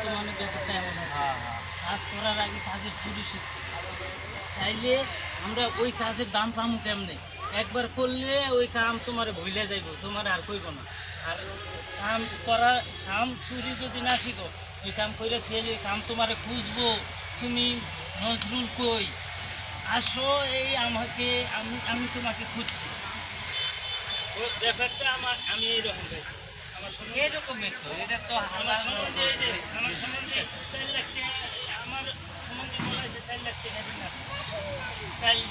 বর্তমানে ব্যাপারটা এমন আছে কাজ করার আগে কাজের চুরি শিখছি তাইলে আমরা ওই কাজের দাম পামু কেমনে? একবার করলে ওই কাম তোমার ভুলে যাইব তোমার আর কইব না। আর কাম করা কাম চুরি যদি না শিখো ওই কাম কইরা ছেলে কাম তোমারে খুঁজবো। তুমি নজরুল কই? আসো এই আমাকে আমি আমি তোমাকে খুঁজছি। ও ব্যাপারটা আমার আমি এইরকম পাইছি। আমার এরকমের তো, এটা তো আমার সম্বন্ধে আমার সম্বন্ধে চার লাখ আমার সম্বন্ধে বলা হয়েছে চার লাখ টাকা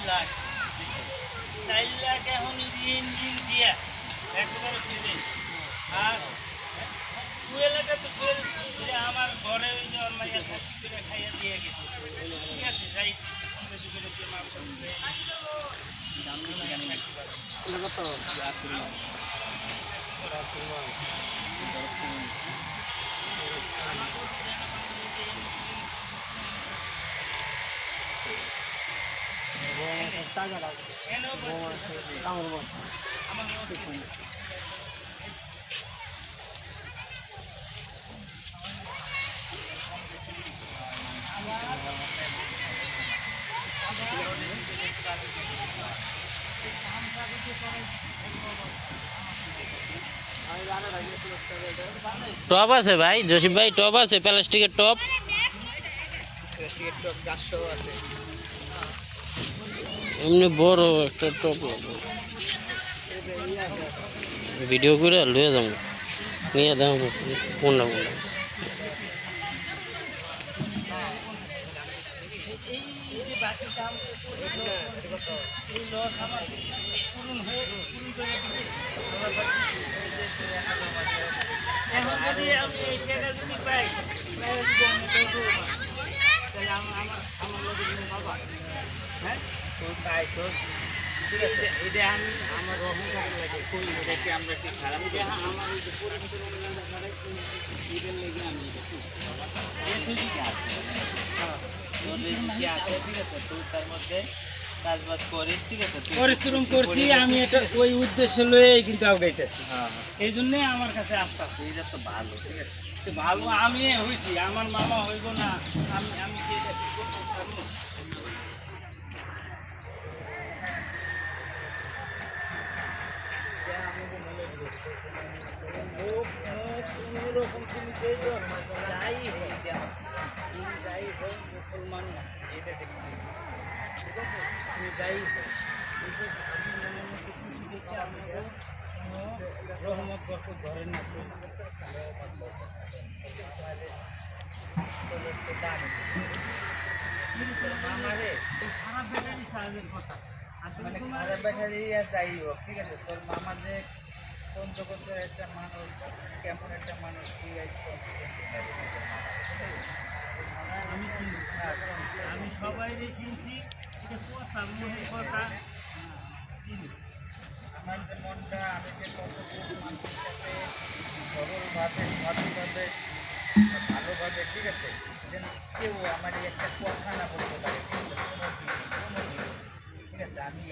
লাখ চার লাখ এখন ঋণ ঋণ দিয়া একেবারে ফিরে আর সুয়েলাটা তো সুয়েল আমার ঘরে ওই যে ওর মাইয়া করে খাইয়া দিয়ে গেছে ঠিক আছে যাই মাংস দাম দিয়ে রাখতে পারে। কেন বলছো? আমার মতো টপ আছে ভাই, জসিম ভাই টপ আছে, প্লাস্টিকের টপ এমনি বড় একটা টপ ভিডিও করে লয়ে যাব নিয়ে দাম কোনটা কোনটা এই এখন যদি আমি এই টাকা যদি পাই তাহলে আমার আমার বাবা হ্যাঁ? তো তাই তো। ঠিক আছে। এটা আমি আমার অহংকারের লাগে। কই এটা আমরা কি খারাপ? এটা আমার ওই যে পরিবেশের অনুযায়ী আপনারা এটার লেগে আমি এটা তুই কি আছে তোর কি আছে? ঠিক আছে। তুই তার মধ্যে কাজ করিস ঠিক আছে? পরিশ্রম করছি আমি এটা ওই উদ্দেশ্য লয়ে কিন্তু আগাইতেছি হ্যাঁ হ্যাঁ। এই জন্যে আমার কাছে আসতে আছে এটা তো ভালো ঠিক আছে? ভালো আমি হয়েছি আমার মামা হইব না আমি আমি কি এটা করতে পারব? মুসলমান এটা দেখতে যাই খুশি দেখে আমাকে রহমত বরকত ধরে না খারাপ ব্যাটারি চার্জের কথা আসলে আর যাই হোক ঠিক আছে তোর মামা যে জগতের একটা মানুষ কেমন একটা মানুষ তুই আমি চিনছি আমি সবাই চিনছি। এটা কথা আমার যে মনটা সরলভাবে স্বাধীনভাবে ভালোভাবে ঠিক আছে যেন কেউ আমার একটা ঠিক আছে? আমি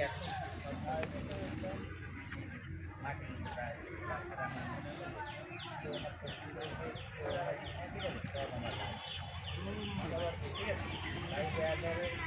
আমার ঠিক আছে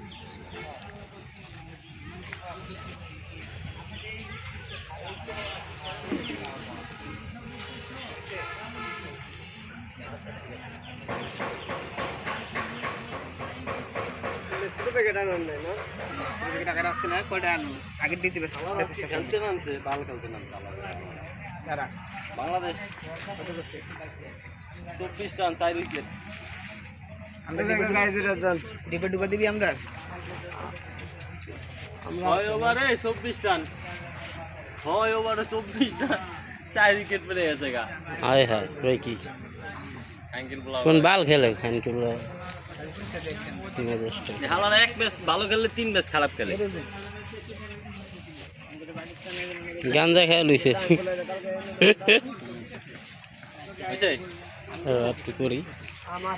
না? প্যাকেট না কয়টা আনব আগে খেলতে নামছে বাল খেলতে নামছে আলাদা তারা বাংলাদেশ। চব্বিশ রান চার উইকেট। ডিপে ডুবা দিবি আমরা? ছয় ওভারে চব্বিশ রান। ছয় ওভারে চব্বিশ রান চার উইকেট পেরে গেছে গা। হায় হায় কি কোন বাল খেলে খান কি বলে মেজাজটা হালার এক ম্যাচ ভালো খেললে তিন ম্যাচ খারাপ খেলে। গাঞ্জা খেয়ে লইছে। একটু করি? আমার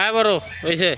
আয় বড় হয়েছে।